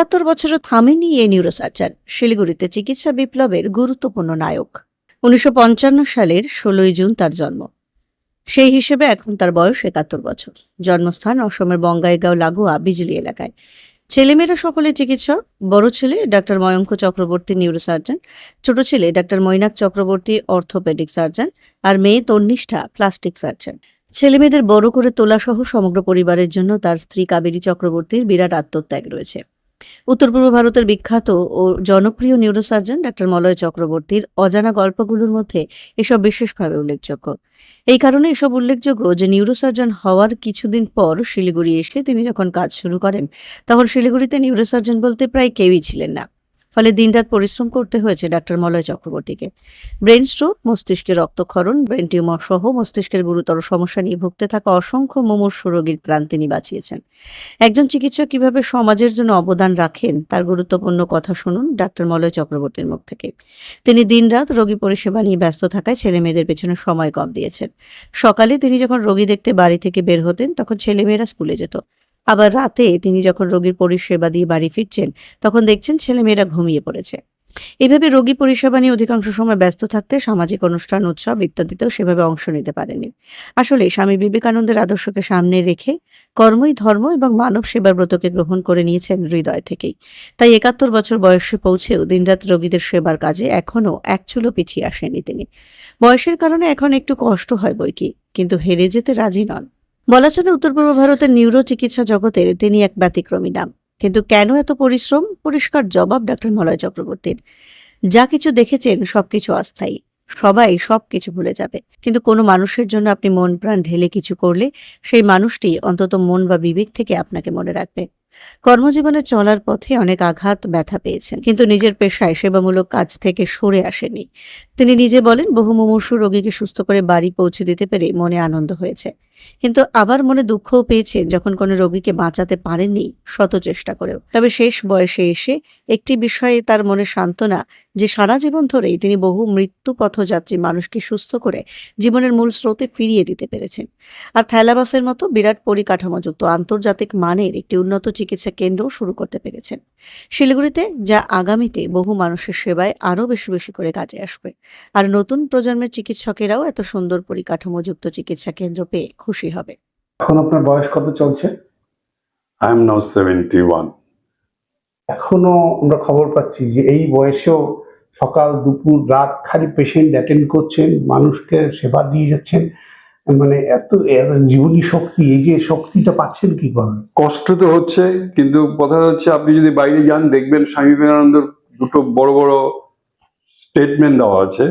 একাত্তর বছরও থামেনি এই নিউরোসার্জান শিলিগুড়িতে চিকিৎসা বিপ্লবের গুরুত্বপূর্ণ নায়ক। উনিশশো পঞ্চান্ন সালের ষোলোই জুন তার জন্ম। সেই হিসেবে এখন তার বয়স একাত্তর বছর। জন্মস্থান অসমের বঙ্গাইগাঁও লাগোয়া বিজলি এলাকায়। ছেলেমেয়েরা সকলে চিকিৎসক, বড় ছেলে ডাক্তার ময়ঙ্ক চক্রবর্তী নিউরোসার্জন ছোট ছেলে doctor Mainak Chakraborty orthopaedic surgeon আর মেয়ে তন্নিষ্ঠা প্লাস্টিক সার্জন ছেলেমেয়েদের বড় করে তোলাসহ সমগ্র পরিবারের জন্য তার স্ত্রী কাবেরী চক্রবর্তীর বিরাট আত্মত্যাগ রয়েছে। উত্তর পূর্ব ভারতের বিখ্যাত ও জনপ্রিয় নিউরোসার্জন ডাক্তার মলয় চক্রবর্তীর অজানা গল্পগুলোর মধ্যে এসব বিশেষভাবে উল্লেখযোগ্য। এই কারণে এসব উল্লেখযোগ্য যে নিউরোসার্জন হওয়ার কিছুদিন পর শিলিগুড়ি এসে তিনি যখন কাজ শুরু করেন, তখন শিলিগুড়িতে নিউরোসার্জন বলতে প্রায় কেউই ছিলেন না। ফলে দিনরাত পরিশ্রম করতে হয়েছে ডাক্তার মলয় চক্রবর্তীকে। ব্রেন স্ট্রোক মস্তিষ্কে রক্তক্ষরণ, ব্রেন টিউমার সহ মস্তিষ্কের গুরুতর সমস্যা নিয়ে ভুগতে থাকা অসংখ্য মুমূর্ষু রোগীর প্রাণ তিনি বাঁচিয়েছেন একজন চিকিৎসক কীভাবে সমাজের জন্য অবদান রাখেন তার গুরুত্বপূর্ণ কথা শুনুন ডাক্তার মলয় চক্রবর্তীর মুখ থেকে। তিনি দিনরাত রোগী পরিষেবা নিয়ে ব্যস্ত থাকায় ছেলে মেয়েদের পেছনে সময় কম দিয়েছেন। সকালে তিনি যখন রোগী দেখতে বাড়ি থেকে বের হতেন, তখন ছেলেমেয়েরা স্কুলে যেত। আবার রাতে তিনি যখন রোগীর পরিষেবা দিয়ে বাড়ি ফিরছেন, তখন দেখছেন ছেলেমেয়েরা ঘুমিয়ে পড়েছে। এভাবে রোগী পরিষেবা নিয়ে অধিকাংশ সময় ব্যস্ত থাকতে সামাজিক অনুষ্ঠান, উৎসব ইত্যাদিতেও সেভাবে অংশ নিতে পারেনি। আসলে স্বামী বিবেকানন্দের আদর্শকে সামনে রেখে কর্মই ধর্ম এবং মানব সেবার ব্রতকে গ্রহণ করে নিয়েছেন হৃদয় থেকেই। তাই একাত্তর বছর বয়সে পৌঁছেও দিনরাত রোগীদের সেবার কাজে এখনও এক চুলো পিছিয়ে আসেনি তিনি। বয়সের কারণে এখন একটু কষ্ট হয় বইকি, কিন্তু হেরে যেতে রাজি নন। বলা চলে উত্তর পূর্ব ভারতের নিউরো চিকিৎসা জগতের তিনি এক ব্যতিক্রমী নাম। কিন্তু কেন এত পরিশ্রম? পরিষ্কার জবাব ডক্টর মলয় চক্রবর্তীর। যা কিছু দেখেছেন, সবকিছু অস্থায়ী। সবাই সবকিছু ভুলে যাবে। কিন্তু কোনো মানুষের জন্য আপনি মন প্রাণ ঢেলে কিছু করলে, সেই মানুষটি অন্তত মন বা বিবেক থেকে আপনাকে মনে রাখবে। কর্মজীবনে চলার পথে অনেক আঘাত, ব্যথা পেয়েছেন। কিন্তু নিজের পেশায় সেবামূলক কাজ থেকে সরে আসেনি তিনি নিজে বলেন, বহু মুমূর্ষু রোগীকে সুস্থ করে বাড়ি পৌঁছে দিতে পেরে মনে আনন্দ হয়েছে। কিন্তু আবার মনে দুঃখও পেয়েছেন যখন কোনো রোগীকে বাঁচাতে পারেননি শত চেষ্টা করেও। তবে শেষ বয়সে এসে একটি বিষয়ে তার মনে সান্ত্বনা যে সারা জীবন ধরেই তিনি বহু মৃত্যু পথযাত্রী মানুষকে সুস্থ করে জীবনের মূল স্রোতে ফিরিয়ে দিতে পেরেছেন। আর থ্যালাবাসের মতো বিরাট পরিকাঠামোযুক্ত আন্তর্জাতিক মানের একটি উন্নত চিকিৎসা কেন্দ্র শুরু করতে পেরেছেন। শিলিগুড়িতে যা আগামীতে বহু মানুষের সেবায় আরও বেশি বেশি করে কাজে আসবে। আর নতুন প্রজন্মের চিকিৎসকেরাও এত সুন্দর পরিকাঠামোযুক্ত চিকিৎসা কেন্দ্র পেয়ে খুশি হবে। এখন আপনার বয়স কত চলছে? I am now 71. এখনও আমরা খবর পাচ্ছি যে এই বয়সেও সকাল দুপুর রাত খালি পেশেন্ট অ্যাটেন্ড করছেন মানুষকে সেবা দিয়ে যাচ্ছেন। মানে এত জীবনী শক্তি এই যে শক্তিটা পাচ্ছেন কি করে? কষ্ট তো হচ্ছে কিন্তু কথা হচ্ছে আপনি যদি বাইরে যান দেখবেন স্বামী বিবেকানন্দর দুটো বড় বড় স্টেটমেন্ট দেওয়া আছে।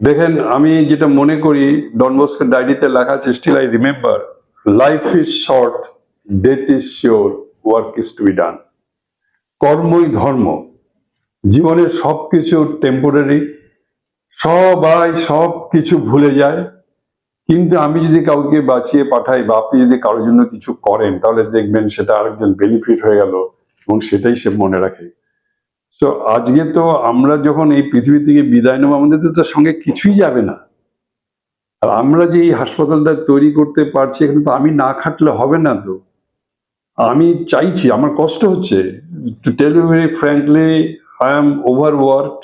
দেখেন, আমি যেটা মনে করি ডনবস্কের ডায়েরিতে লেখা আছে still I remember life is short death is sure work is to be done কর্মই ধর্ম। জীবনের সব কিছু টেম্পোরারি সবাই সব কিছু ভুলে যায়। কিন্তু আমি যদি কাউকে বাঁচিয়ে পাঠাই বা আপনি যদি কারোর জন্য কিছু করেন, তাহলে দেখবেন সেটা আরেকজন বেনিফিট হয়ে গেল এবং সেটাই সে মনে রাখে। তো আজকে তো আমরা যখন এই পৃথিবী থেকে বিদায় নেব আমাদের তো তার সঙ্গে কিছুই যাবে না আর আমরা যে এই হাসপাতালটা তৈরি করতে পারছি এখানে তো আমি না খাটলে হবে না তো আমি চাইছি আমার কষ্ট হচ্ছে to tell you very frankly I am overworked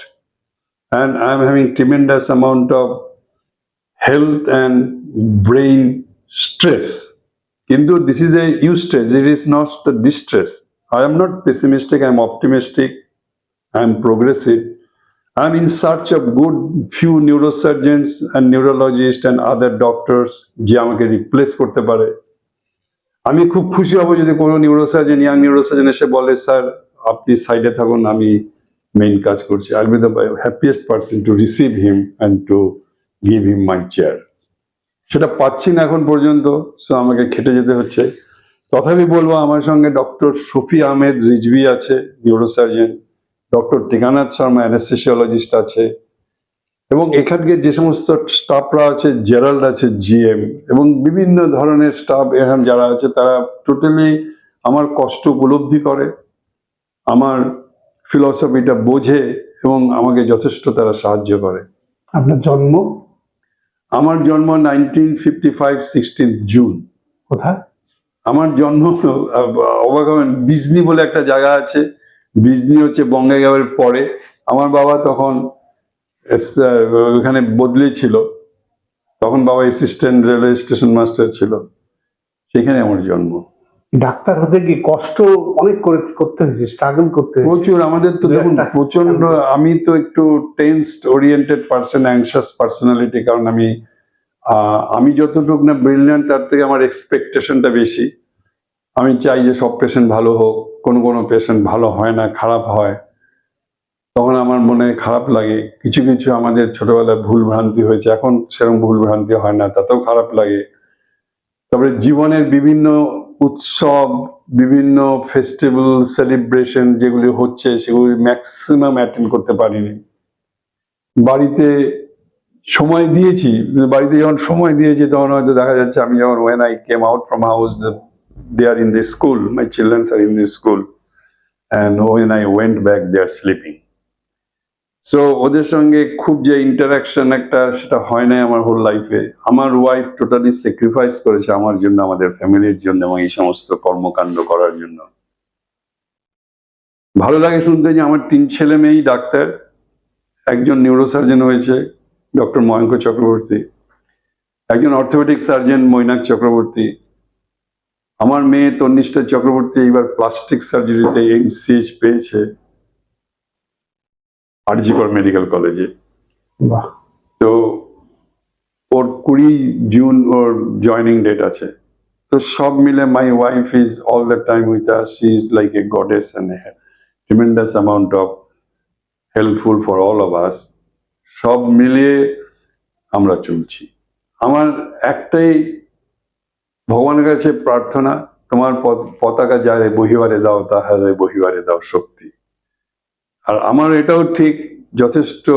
and I am having tremendous amount of health and brain stress. Kintu this is a eustress, it is not a distress. I am not pessimistic, I am optimistic, I am progressive. I am in search of good few neurosurgeons and neurologists and other doctors যে আমাকে replace করতে পারে। আমি খুব খুশি হব যদি কোনো নিউরোসার্জন ইয়াং নিউরোসার্জন এসে বলে স্যার আপনি সাইডে থাকুন, আমি মেইন কাজ করছি। I be the happiest person to receive him and to give him my chair সেটা পাচ্ছি না এখন পর্যন্ত সো আমাকে খেটে যেতে হচ্ছে। তথাপি বলব, আমার সঙ্গে ডক্টর শফি আহমেদ রিজভি আছে neurosurgeon doctor Tikanath Sharma anaesthesiologist আছে এবং এখানকার যে সমস্ত স্টাফরা আছে জেরাল্ড আছে জিএম এবং বিভিন্ন ধরনের স্টাফ এখানে যারা আছে তারা টোটালি আমার কষ্ট উপলব্ধি করে আমার ফিলসফিটা বোঝে এবং আমাকে যথেষ্ট তারা সাহায্য করে। আপনার জন্ম? আমার জন্ম nineteen fifty five sixteen June কোথায়? আমার জন্ম অবাক বিজনি বলে একটা জায়গা আছে বিজনি হচ্ছে বঙ্গাইগাঁওয়ের পরে। আমার বাবা তখন ওখানে বদলি ছিল। তখন বাবা অ্যাসিস্ট্যান্ট রেলওয়ে স্টেশন মাস্টার ছিল। সেখানে আমার জন্ম। ডাক্তার হতে গিয়ে কষ্ট অনেক করে করতে হয়েছে স্ট্রাগল করতে প্রচুর আমাদের তো দেখুন প্রচণ্ড আমি তো একটু tensed oriented person anxious personality কারণ আমি আহ, আমি যতটুকু না ব্রিলিয়ান্ট তার থেকে আমার এক্সপেকটেশনটা বেশি। আমি চাই যে সব পেশেন্ট ভালো হোক। কোনো কোনো পেশেন্ট ভালো হয় না, খারাপ হয়, তখন আমার মনে খারাপ লাগে। কিছু কিছু আমাদের ছোটবেলায় ভুল ভ্রান্তি হয়েছে, এখন সেরকম ভুল ভ্রান্তি হয় না, তাতেও খারাপ লাগে। তারপরে জীবনের বিভিন্ন উৎসব, বিভিন্ন ফেস্টিভ্যাল সেলিব্রেশন যেগুলি হচ্ছে, সেগুলি ম্যাক্সিমাম অ্যাটেন্ড করতে পারিনি। বাড়িতে সময় দিয়েছি, বাড়িতে যখন সময় দিয়েছি, তখন হয়তো দেখা যাচ্ছে আমি যখন when I came out from house they are in the school my children's are in the school and when I went back they are sleeping so ওদের সঙ্গে খুব যে ইন্টারাকশন একটা, সেটা হয় নাই আমার হোল লাইফে আমার ওয়াইফ টোটালি স্যাক্রিফাইস করেছে আমার জন্য, আমাদের ফ্যামিলির জন্য এবং এই সমস্ত কর্মকাণ্ড করার জন্য। ভালো লাগে শুনতে যে আমার তিন ছেলে মেয়েই ডাক্তার। একজন নিউরোসার্জন হয়েছে ডক্টর ময়ঙ্ক চক্রবর্তী। একজন অর্থোপেডিক সার্জন মৈনাক চক্রবর্তী। আমার মেয়ে তন্নিষ্ঠা চক্রবর্তী এইবার প্লাস্টিক সার্জারিতে এমসিএইচ পেয়েছে আরজিকর মেডিকেল কলেজে বাহ। তো ওর কুড়ি জুন ওর জয়নিং ডেট আছে। তো সব মিলে my wife is all the time with us she is like a goddess and tremendous amount of helpful for all of us সব মিলিয়ে আমরা চলছি। আমার একটাই ভগবানের কাছে প্রার্থনা, তোমার পত- পতাকা যারে বহিবারে দাও তাহারে বহিবারে দাও শক্তি। আর আমার এটাও ঠিক, যথেষ্ট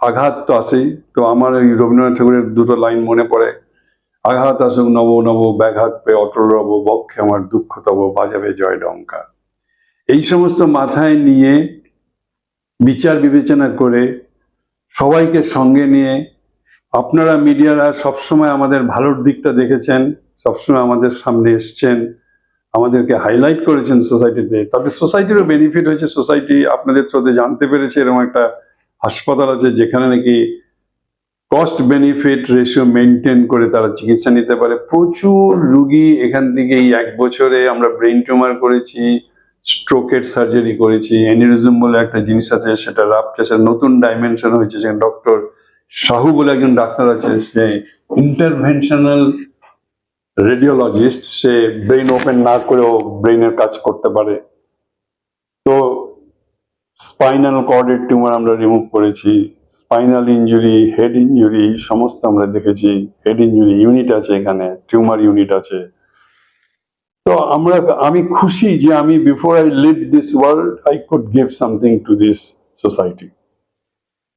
আঘাত তো আছেই, তো আমার ওই রবীন্দ্রনাথ ঠাকুরের দুটো লাইন মনে পড়ে, আঘাত আসুক নব নব ব্যাঘাত পে অটল রব, বক্ষে আমার দুঃখ তব বাজাবে জয় ডঙ্কা এই সমস্ত মাথায় নিয়ে বিচার বিবেচনা করে সবাইকে সঙ্গে নিয়ে, আপনারা মিডিয়ারা সবসময় আমাদের ভালোর দিকটা দেখেছেন সবসময় আমাদের সামনে এসছেন, আমাদেরকে হাইলাইট করেছেন সোসাইটিতে তাতে সোসাইটিরও বেনিফিট হয়েছে। সোসাইটি আপনাদের থ্রোতে জানতে পেরেছে এরকম একটা হাসপাতাল আছে, যেখানে নাকি কস্ট বেনিফিট রেশিও মেনটেন করে তারা চিকিৎসা নিতে পারে। প্রচুর রুগী এখান থেকে এই এক বছরে আমরা ব্রেন টিউমার করেছি স্ট্রোকের সার্জারি করেছি অ্যানিরিজম বলে একটা জিনিস আছে, সেটা রাফ রাপচাষের নতুন ডাইমেনশন হয়েছে সেখানে ডক্টর সাহু বলে একজন ডাক্তার আছে, সে ইন্টারভেনশনাল রেডিওলজিস্ট সে ব্রেন ওপেন না করেও ব্রেনের কাজ করতে পারে। তো স্পাইনাল কর্ডের টিউমার আমরা রিমুভ করেছি স্পাইনাল ইনজুরি হেড ইঞ্জুরি সমস্ত আমরা দেখেছি। হেড ইঞ্জুরি ইউনিট আছে এখানে টিউমার ইউনিট আছে। তো আমরা, আমি খুশি যে আমি before I leave this world I could give something to this society